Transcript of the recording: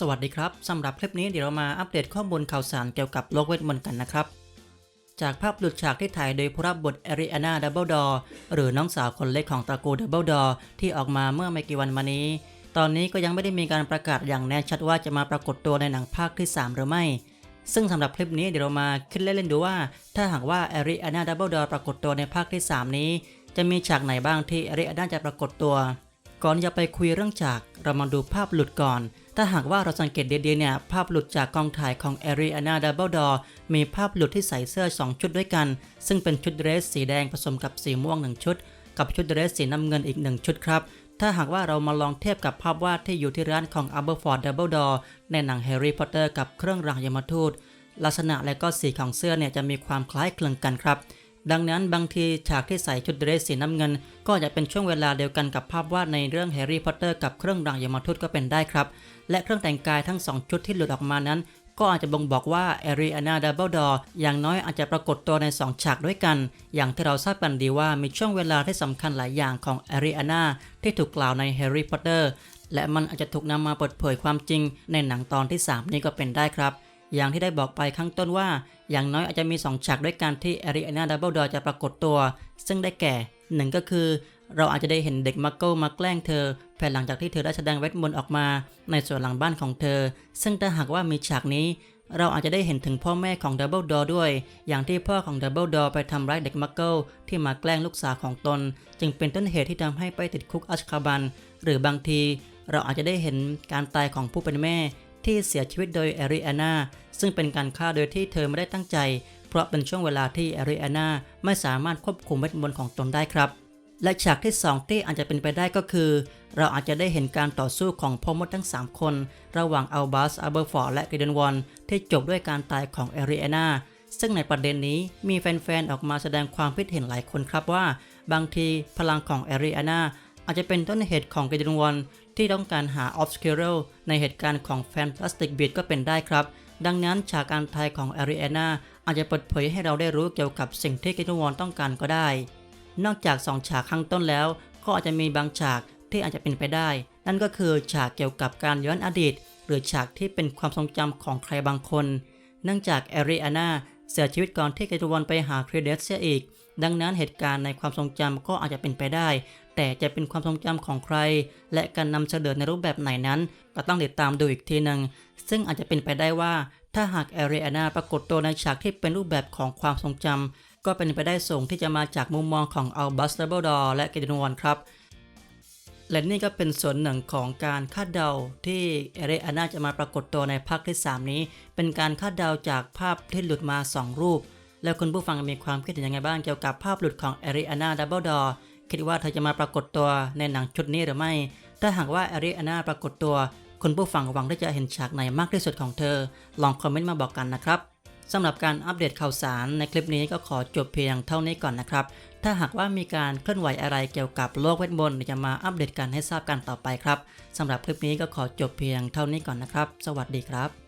สวัสดีครับสำหรับคลิปนี้เดี๋ยวเรามาอัปเดตข้อมูลข่าวสารเกี่ยวกับโลกเวทมนต์กันนะครับ จากภาพหลุดฉากที่ถ่ายโดยผู้รับบทแอริอานาดับเบิลดอหรือน้องสาวคนเล็กของตระกูลดับเบิลดอที่ออกมาเมื่อไม่กี่วันมานี้ ตอนนี้ก็ยังไม่ได้มีการประกาศอย่างแน่ชัดว่าจะมาปรากฏตัวในหนังภาคที่ 3 หรือไม่ ซึ่งสำหรับคลิปนี้เดี๋ยวเรามาคิดเล่นๆดูว่า ถ้าหากว่าแอริอานาดับเบิลดอปรากฏตัวในภาคที่ 3 นี้ จะมีฉากไหนบ้างที่แอริอานาจะปรากฏตัว ก่อนจะไปคุยเรื่องฉากเรามาดูภาพหลุดก่อน ถ้าหากว่าเราสังเกตดีๆเนี่ย ภาพหลุดจากกองถ่ายของ a r i a n a Double Door มีภาพหลุดที่ใส่เสื้อ 2 ชุดด้วยกัน ซึ่งเป็นชุดเดรสสีแดงผสมกับสีม่วง 1 ชุด กับชุดเดรสสีน้ำเงินอีก 1 ชุดครับ ถ้าหากว่าเรามาลองเทียบกับภาพวาดที่อยู่ที่ร้านของ Aberford Double Door ในหนัง Harry Potter กับเครื่องรางยมทูตลักษณะและก็สีของเสื้อเนี่ยจะมีความคล้ายคลึงกันครับ ดังนั้นบางทีฉากที่ใส่ชุดเดรสสีน้ำเงิน ก็จะเป็นช่วงเวลาเดียวกันกับภาพวาดในเรื่องแฮร์รี่พอตเตอร์กับเครื่องรางยมทูตก็เป็นได้ครับ และเครื่องแต่งกายทั้ง 2 ชุดที่หลุดออกมานั้น ก็อาจจะบ่งบอกว่าแอรีอานาดับเบิลดออย่างน้อยอาจจะปรากฏตัวใน 2 ฉากด้วยกัน อย่างที่เราทราบกันดีว่ามีช่วงเวลาที่สำคัญหลายอย่างของแอรีอานาที่ถูกกล่าวในแฮร์รี่พอตเตอร์และมันอาจจะถูกนำมาเปิดเผยความจริงในหนังตอนที่ 3 นี้ก็เป็นได้ครับ อย่างที่ได้บอกไปข้างต้นว่า อย่างน้อยอาจจะมี 2 ฉากด้วยกันที่แอริอานาดับเบิลดอจะปรากฏตัว ซึ่งได้แก่หนึ่งก็คือ เราอาจจะได้เห็นเด็กมักเกิลมาแกล้งเธอภายหลังจากที่เธอได้แสดงเวทมนต์ออกมาในส่วนหลังบ้านของเธอ ซึ่งถ้าหากว่ามีฉากนี้ เราอาจจะได้เห็นถึงพ่อแม่ของดับเบิลดอด้วย อย่างที่พ่อของดับเบิลดอไปทำร้ายเด็กมักเกิลที่มาแกล้งลูกสาวของตน จึงเป็นต้นเหตุที่ทำให้ไปติดคุกอัชคาบัน หรือบางที เราอาจจะได้เห็นการตายของผู้เป็นแม่ ที่เสียชีวิตโดยแอริแอานาซึ่งเป็นการฆ่าโดยที่เธอไม่ได้ตั้งใจ เพราะเป็นช่วงเวลาที่แอริแอานาไม่สามารถควบคุมเวทมนต์ของตนได้ครับ และฉากที่ 2 ที่อาจจะเป็นไปได้ก็คือ เราอาจจะได้เห็นการต่อสู้ของพ่อมดทั้ง 3 คน ระหว่างอัลบัสอัลเบอร์ฟอร์ดและกิเดนวอนที่จบด้วยการตายของแอริแอานาซึ่งในประเด็นนี้มีแฟนๆ ออกมาแสดงความคิดเห็นหลายคนครับว่า บางทีพลังของแอริอานาอาจจะเป็นต้นเหตุของกิเดนวอน ที่ต้องการหาออฟสคิเรลในเหตุการณ์ของแฟนตาสติกบีดก็เป็นได้ครับ ดังนั้นฉากการตายของแอริอานาอาจจะเปิดเผยให้เราได้รู้เกี่ยวกับสิ่งที่กิเดนวอนต้องการก็ได้ นอกจาก 2 ฉากข้างต้นแล้ว ก็อาจจะมีบางฉากที่อาจจะเป็นไปได้ นั่นก็คือฉากเกี่ยวกับการย้อนอดีต หรือฉากที่เป็นความทรงจำของใครบางคน เนื่องจากแอริอานา เสียชีวิตก่อนที่เกตวันไปหาเครเดสเสียอีก ดังนั้นเหตุการณ์ในความทรงจำก็อาจจะเป็นไปได้ แต่จะเป็นความทรงจำของใคร และการนำเสนอในรูปแบบไหนนั้น ก็ต้องติดตามดูอีกทีหนึ่งซึ่งอาจจะเป็นไปได้ว่า ถ้าหากแอริอานาปรากฏตัวในฉากที่เป็นรูปแบบของความทรงจำก็เป็นไปได้สูงที่จะมาจากมุมมองของอัลบัสเดอร์ดอและเกดนวอนครับ และนี่ก็เป็นส่วนหนึ่งของการคาดเดาที่เอเรอาน่าจะมาปรากฏตัวในภาคที่ 3 นี้ เป็นการคาดเดาจากภาพที่หลุดมา 2 รูป แล้วคุณผู้ฟังมีความคิดเห็นยังไงบ้างเกี่ยวกับภาพหลุดของเอเรอาน่าดับเบิลดอคิดว่าเธอจะมาปรากฏตัวในหนังชุดนี้หรือไม่ ถ้าหากว่าเอเรอาน่าปรากฏตัว คุณผู้ฟังหวังที่จะเห็นฉากไหนมากที่สุดของเธอ ลองคอมเมนต์มาบอกกันนะครับ สำหรับการอัปเดตข่าวสารในคลิปนี้ก็ขอจบเพียงเท่านี้ก่อนนะครับ ถ้าหากว่ามีการเคลื่อนไหวอะไรเกี่ยวกับโลกเวทมนต์จะมาอัปเดตกันให้ทราบกันต่อไปครับสำหรับคลิปนี้ก็ขอจบเพียงเท่านี้ก่อนนะครับ สวัสดีครับ